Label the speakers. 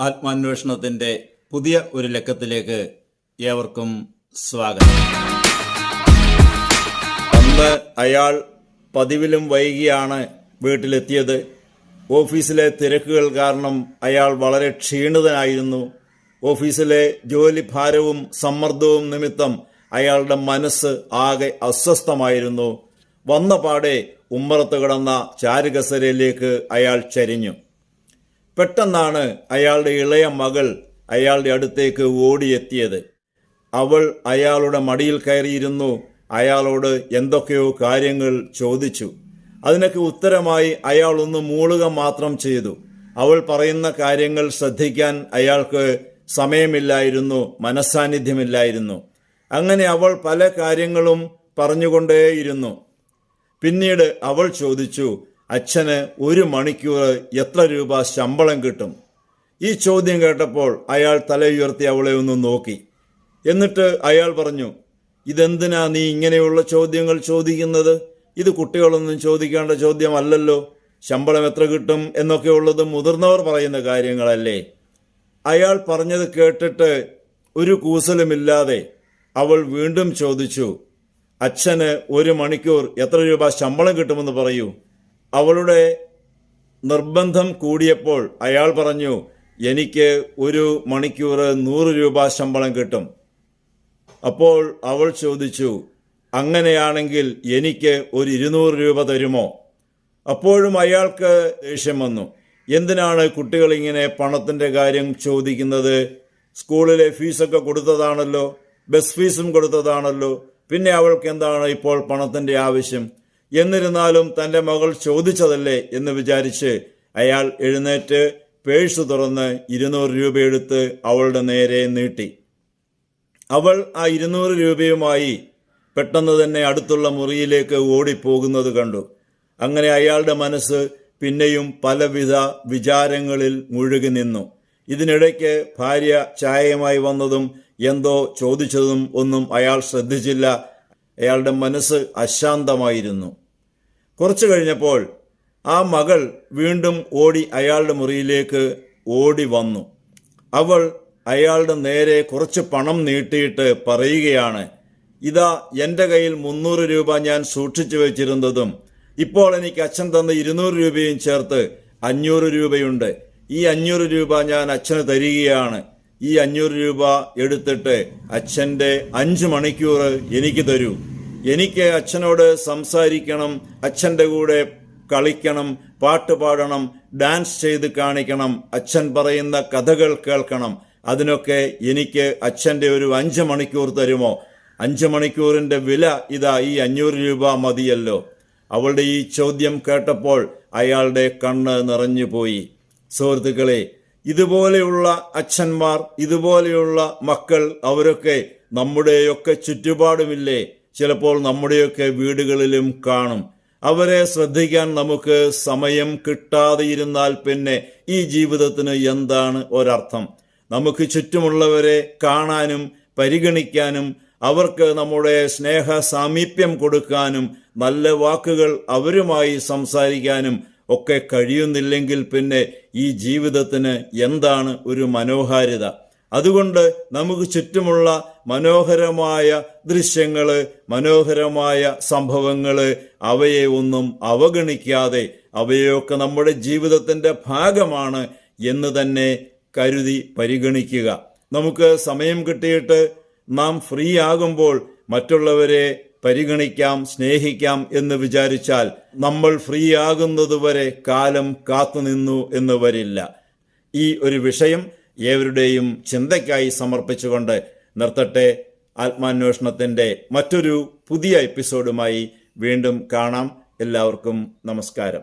Speaker 1: ആത്മാന്വേഷണത്തിന്റെ പുതിയ ഒരു ലക്കത്തിലേക്ക് ഏവർക്കും സ്വാഗതം. അന്ന് അയാൾ പതിവിലും വൈകിയാണ് വീട്ടിലെത്തിയത്. ഓഫീസിലെ തിരക്കുകൾ കാരണം അയാൾ വളരെ ക്ഷീണിതനായിരുന്നു. ഓഫീസിലെ ജോലി ഭാരവും സമ്മർദ്ദവും നിമിത്തം അയാളുടെ മനസ്സ് ആകെ അസ്വസ്ഥമായിരുന്നു. വന്ന പാടെ ഉമ്മറത്ത് കിടന്ന ചാരുകസരയിലേക്ക് അയാൾ ചരിഞ്ഞു. പെട്ടെന്നാണ് അയാളുടെ ഇളയ മകൾ അയാളുടെ അടുത്തേക്ക് ഓടിയെത്തിയത്. അവൾ അയാളുടെ മടിയിൽ കയറിയിരുന്നു. അയാളോട് എന്തൊക്കെയോ കാര്യങ്ങൾ ചോദിച്ചു. അതിനൊക്കെ ഉത്തരമായി അയാൾ ഒന്ന് മൂളുക മാത്രം ചെയ്തു. അവൾ പറയുന്ന കാര്യങ്ങൾ ശ്രദ്ധിക്കാൻ അയാൾക്ക് സമയമില്ലായിരുന്നു മനസ്സാന്നിധ്യമില്ലായിരുന്നു. അങ്ങനെ അവൾ പല കാര്യങ്ങളും പറഞ്ഞുകൊണ്ടേയിരുന്നു. പിന്നീട് അവൾ ചോദിച്ചു അച്ഛന് ഒരു മണിക്കൂർ എത്ര രൂപ ശമ്പളം കിട്ടും? ഈ ചോദ്യം കേട്ടപ്പോൾ അയാൾ തലയുയർത്തി അവളെ ഒന്ന് നോക്കി. എന്നിട്ട് അയാൾ പറഞ്ഞു ഇതെന്തിനാ നീ ഇങ്ങനെയുള്ള ചോദ്യങ്ങൾ ചോദിക്കുന്നത്? ഇത് കുട്ടികളൊന്നും ചോദിക്കേണ്ട ചോദ്യമല്ലല്ലോ. ശമ്പളം എത്ര കിട്ടും എന്നൊക്കെ ഉള്ളത് മുതിർന്നവർ പറയുന്ന കാര്യങ്ങളല്ലേ. അയാൾ പറഞ്ഞത് കേട്ടിട്ട് ഒരു കൂസലുമില്ലാതെ അവൾ വീണ്ടും ചോദിച്ചു അച്ഛന് ഒരു മണിക്കൂർ എത്ര രൂപ ശമ്പളം കിട്ടുമെന്ന് പറയൂ. അവളുടെ നിർബന്ധം കൂടിയപ്പോൾ അയാൾ പറഞ്ഞു എനിക്ക് ഒരു മണിക്കൂർ നൂറ് രൂപ ശമ്പളം കിട്ടും. അപ്പോൾ അവൾ ചോദിച്ചു അങ്ങനെയാണെങ്കിൽ എനിക്ക് ഒരു ഇരുന്നൂറ് രൂപ തരുമോ? അപ്പോഴും അയാൾക്ക് ദേഷ്യം വന്നു എന്തിനാണ് കുട്ടികളിങ്ങനെ പണത്തിന്റെ കാര്യം ചോദിക്കുന്നത്? സ്കൂളിലെ ഫീസൊക്കെ കൊടുത്തതാണല്ലോ ബസ് ഫീസും കൊടുത്തതാണല്ലോ പിന്നെ അവൾക്ക് എന്താണ് ഇപ്പോൾ പണത്തിന്റെ ആവശ്യം? എന്നിരുന്നാലും തന്റെ മകൾ ചോദിച്ചതല്ലേ എന്ന് വിചാരിച്ച് അയാൾ എഴുന്നേറ്റ് പേഴ്സ് തുറന്ന് ഇരുന്നൂറ് രൂപയെടുത്ത് അവളുടെ നേരെ നീട്ടി. അവൾ ആ ഇരുന്നൂറ് രൂപയുമായി പെട്ടെന്ന് തന്നെ അടുത്തുള്ള മുറിയിലേക്ക് ഓടിപ്പോകുന്നത് കണ്ടു. അങ്ങനെ അയാളുടെ മനസ്സ് പിന്നെയും പലവിധ വിചാരങ്ങളിൽ മുഴുകി നിന്നു. ഇതിനിടയ്ക്ക് ഭാര്യ ചായയുമായി വന്നതും എന്തോ ചോദിച്ചതും ഒന്നും അയാൾ ശ്രദ്ധിച്ചില്ല. അയാളുടെ മനസ്സ് അശാന്തമായിരുന്നു. കുറച്ചു കഴിഞ്ഞപ്പോൾ ആ മകൾ വീണ്ടും ഓടി അയാളുടെ മുറിയിലേക്ക് ഓടി വന്നു. അവൾ അയാളുടെ നേരെ കുറച്ച് പണം നീട്ടിയിട്ട് പറയുകയാണ് ഇതാ എന്റെ കയ്യിൽ മുന്നൂറ് രൂപ ഞാൻ സൂക്ഷിച്ചു വെച്ചിരുന്നതും ഇപ്പോൾ എനിക്ക് അച്ഛൻ തന്ന ഇരുന്നൂറ് രൂപയും ചേർത്ത് അഞ്ഞൂറ് രൂപയുണ്ട്. ഈ അഞ്ഞൂറ് രൂപ ഞാൻ അച്ഛന് തരികയാണ്. ഈ അഞ്ഞൂറ് രൂപ എടുത്തിട്ട് അച്ഛന്റെ അഞ്ച് മണിക്കൂർ എനിക്ക് തരൂ. എനിക്ക് അച്ഛനോട് സംസാരിക്കണം അച്ഛന്റെ കൂടെ കളിക്കണം പാട്ട് പാടണം ഡാൻസ് ചെയ്ത് കാണിക്കണം അച്ഛൻ പറയുന്ന കഥകൾ കേൾക്കണം. അതിനൊക്കെ എനിക്ക് അച്ഛന്റെ ഒരു അഞ്ച് മണിക്കൂർ തരുമോ? അഞ്ച് മണിക്കൂറിന്റെ വില ഇതാ ഈ അഞ്ഞൂറ് രൂപ മതിയല്ലോ. അവളുടെ ഈ ചോദ്യം കേട്ടപ്പോൾ അയാളുടെ കണ്ണ് നിറഞ്ഞുപോയി സുഹൃത്തുക്കളെ ഇതുപോലെയുള്ള അച്ഛന്മാർ ഇതുപോലെയുള്ള മക്കൾ അവരൊക്കെ നമ്മുടെയൊക്കെ ചുറ്റുപാടുമില്ലേ? ചിലപ്പോൾ നമ്മുടെയൊക്കെ വീടുകളിലും കാണും. അവരെ ശ്രദ്ധിക്കാൻ നമുക്ക് സമയം കിട്ടാതെ ഇരുന്നാൽ പിന്നെ ഈ ജീവിതത്തിന് എന്താണ് ഒരർത്ഥം? നമുക്ക് ചുറ്റുമുള്ളവരെ കാണാനും പരിഗണിക്കാനും അവർക്ക് നമ്മുടെ സ്നേഹ സാമീപ്യം കൊടുക്കാനും നല്ല വാക്കുകൾ അവരുമായി സംസാരിക്കാനും ഒക്കെ കഴിയുന്നില്ലെങ്കിൽ പിന്നെ ഈ ജീവിതത്തിന് എന്താണ് ഒരു മനോഹാരിത? അതുകൊണ്ട് നമുക്ക് ചുറ്റുമുള്ള മനോഹരമായ ദൃശ്യങ്ങൾ മനോഹരമായ സംഭവങ്ങൾ അവയെ ഒന്നും അവഗണിക്കാതെ അവയൊക്കെ നമ്മുടെ ജീവിതത്തിന്റെ ഭാഗമാണ് എന്ന് തന്നെ കരുതി പരിഗണിക്കുക. നമുക്ക് സമയം കിട്ടിയിട്ട് നാം ഫ്രീ ആകുമ്പോൾ മറ്റുള്ളവരെ പരിഗണിക്കാം സ്നേഹിക്കാം എന്ന് വിചാരിച്ചാൽ നമ്മൾ ഫ്രീ ആകുന്നതുവരെ കാലം കാത്തുനിന്നു എന്ന് വരില്ല. ഈ ഒരു വിഷയം ഏവരുടെയും ചിന്തയ്ക്കായി സമർപ്പിച്ചുകൊണ്ട് നിർത്തട്ടെ. ആത്മാന്വേഷണത്തിന്റെ മറ്റൊരു പുതിയ എപ്പിസോഡുമായി വീണ്ടും കാണാം. എല്ലാവർക്കും നമസ്കാരം.